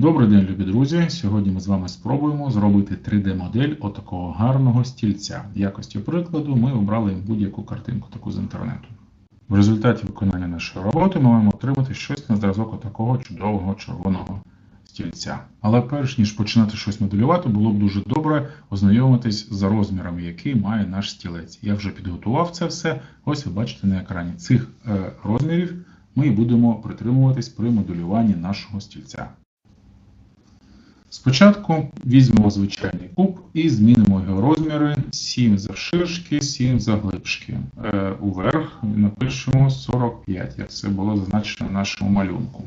Добрий день, любі друзі! Сьогодні ми з вами спробуємо зробити 3D-модель отакого гарного стільця. В якості прикладу ми обрали будь-яку картинку таку з інтернету. В результаті виконання нашої роботи ми маємо отримати щось на зразок отакого чудового червоного стільця. Але перш ніж починати щось моделювати, було б дуже добре ознайомитись з розмірами, який має наш стілець. Я вже підготував це все. Ось ви бачите на екрані. Цих е, розмірів ми будемо притримуватись при моделюванні нашого стільця. Спочатку візьмемо звичайний куб і змінимо його розміри 7 завширшки, 7 заглибшки. Е, уверх напишемо 45, як це було зазначено в нашому малюнку.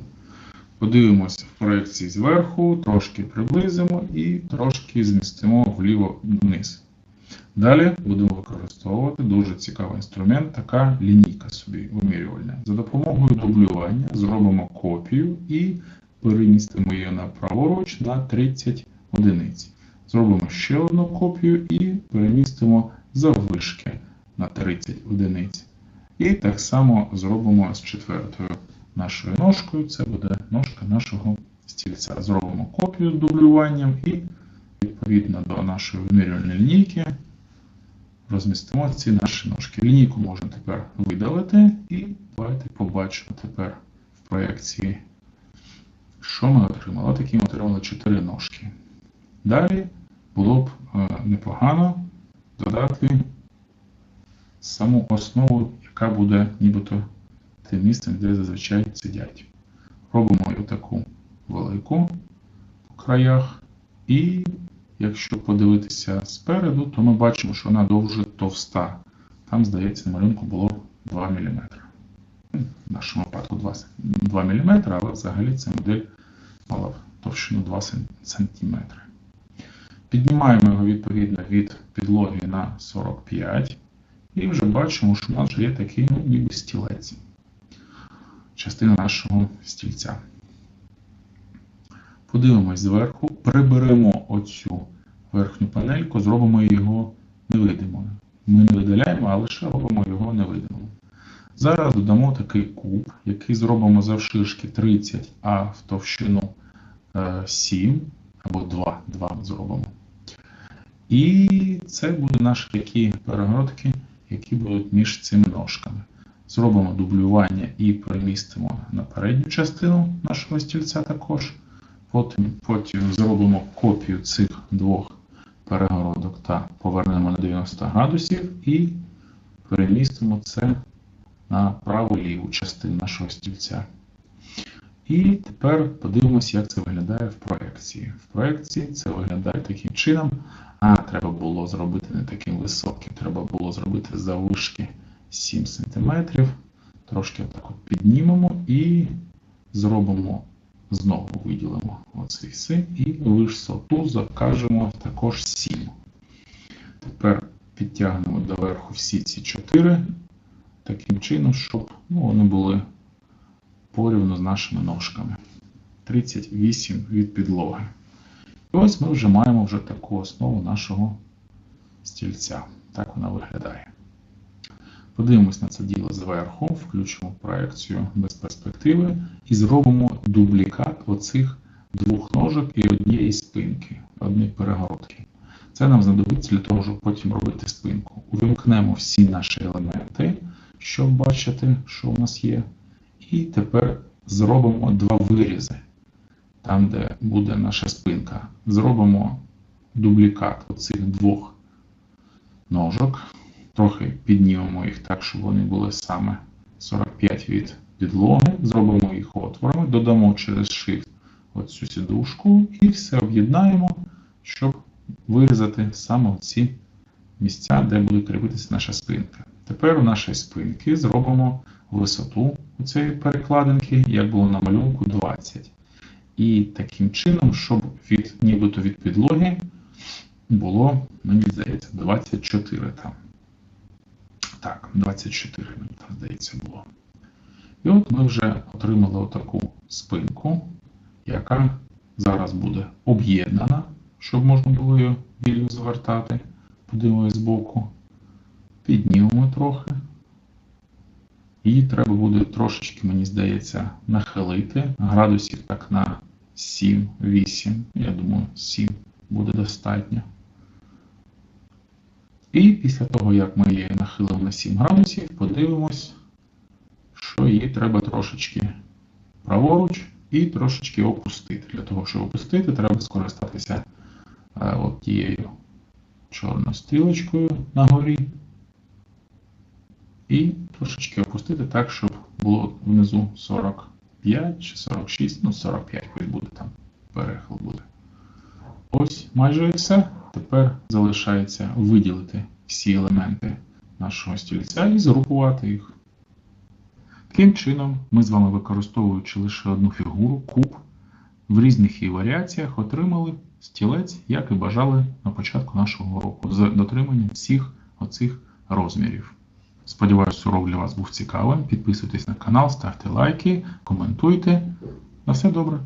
Подивимося в проекції зверху, трошки приблизимо і трошки змістимо вліво вниз. Далі будемо використовувати дуже цікавий інструмент, така лінійка собі вимірювальна. За допомогою дублювання зробимо копію і перемістимо її на праворуч на 30 одиниць. Зробимо ще одну копію і перемістимо заввишки на 30 одиниць. І так само зробимо з четвертою нашою ножкою. Це буде ножка нашого стільця. Зробимо копію з дублюванням і відповідно до нашої вимірювальної лінійки розмістимо ці наші ножки. Лінійку можна тепер видалити і давайте побачимо тепер в проєкції. Що ми отримали? Такі ми отримали 4 ножки. Далі було б е, непогано додати саму основу, яка буде нібито тим місцем, де зазвичай сидять. Робимо таку велику по краях. І якщо подивитися спереду, то ми бачимо, що вона дуже товста. Там, здається, на малюнку було 2 мм. В нашому випадку 2, 2 мм, але взагалі ця модель мала товщину 2 см. Піднімаємо його відповідно від підлоги на 45 і вже бачимо, що у нас є такий ну, ніби стілець. Частина нашого стільця. Подивимось зверху, приберемо оцю верхню панельку, зробимо його невидимою. Ми не видаляємо, а лише робимо його невидимим. Зараз додамо такий куб, який зробимо завширшки 30, а в товщину 7 або 2, 2 зробимо. І це будуть наші такі перегородки, які будуть між цими ножками. Зробимо дублювання і перемістимо на передню частину нашого стільця також. Потім, потім зробимо копію цих двох перегородок та повернемо на 90 градусів і перемістимо це на праву ліву частину нашого стільця. І тепер подивимося, як це виглядає в проекції. В проекції це виглядає таким чином. А треба було зробити не таким високим, треба було зробити завишки 7 см. Трошки так от піднімемо і зробимо, знову виділимо оцей син і висоту закажемо також 7. Тепер підтягнемо доверху всі ці 4 таким чином, щоб ну, вони були порівну з нашими ножками. 38 від підлоги. І ось ми вже маємо вже таку основу нашого стільця. Так вона виглядає. Подивимось на це діло зверху, включимо проекцію без перспективи і зробимо дублікат оцих двох ножок і однієї спинки, однієї перегородки. Це нам знадобиться для того, щоб потім робити спинку. Увімкнемо всі наші елементи, щоб бачити, що у нас є. І тепер зробимо два вирізи, там, де буде наша спинка. Зробимо дублікат оцих двох ножок. Трохи піднімемо їх так, щоб вони були саме 45 від підлоги. Зробимо їх отворами, додамо через Shift оцю сідушку і все об'єднаємо, щоб вирізати саме ці місця, де буде кріпитися наша спинка. Тепер у нашої спинки зробимо висоту цієї перекладинки, як було на малюнку, 20. І таким чином, щоб від, нібито від підлоги було, мені здається, 24 там. Так, 24, мені там здається, було. І от ми вже отримали отаку спинку, яка зараз буде об'єднана, щоб можна було її вільно завертати. Подивимось збоку. Трохи. Її треба буде трошечки, мені здається, нахилити. Градусів так на 7, 8. Я думаю, 7 буде достатньо. І після того, як ми її нахилимо на 7 градусів, подивимось, що її треба трошечки праворуч і трошечки опустити. Для того, щоб опустити, треба скористатися е, от тією чорною стрілочкою на горі. І трошечки опустити так, щоб було внизу 45 чи 46, ну 45 хай буде там перехил буде. Ось майже і все. Тепер залишається виділити всі елементи нашого стільця і згрупувати їх. Таким чином, ми з вами, використовуючи лише одну фігуру, куб, в різних її варіаціях отримали стілець, як і бажали на початку нашого уроку, з дотриманням всіх оцих розмірів. Сподіваюсь, урок для вас був цікавим. Підписуйтесь на канал, ставте лайки, коментуйте. На все добре!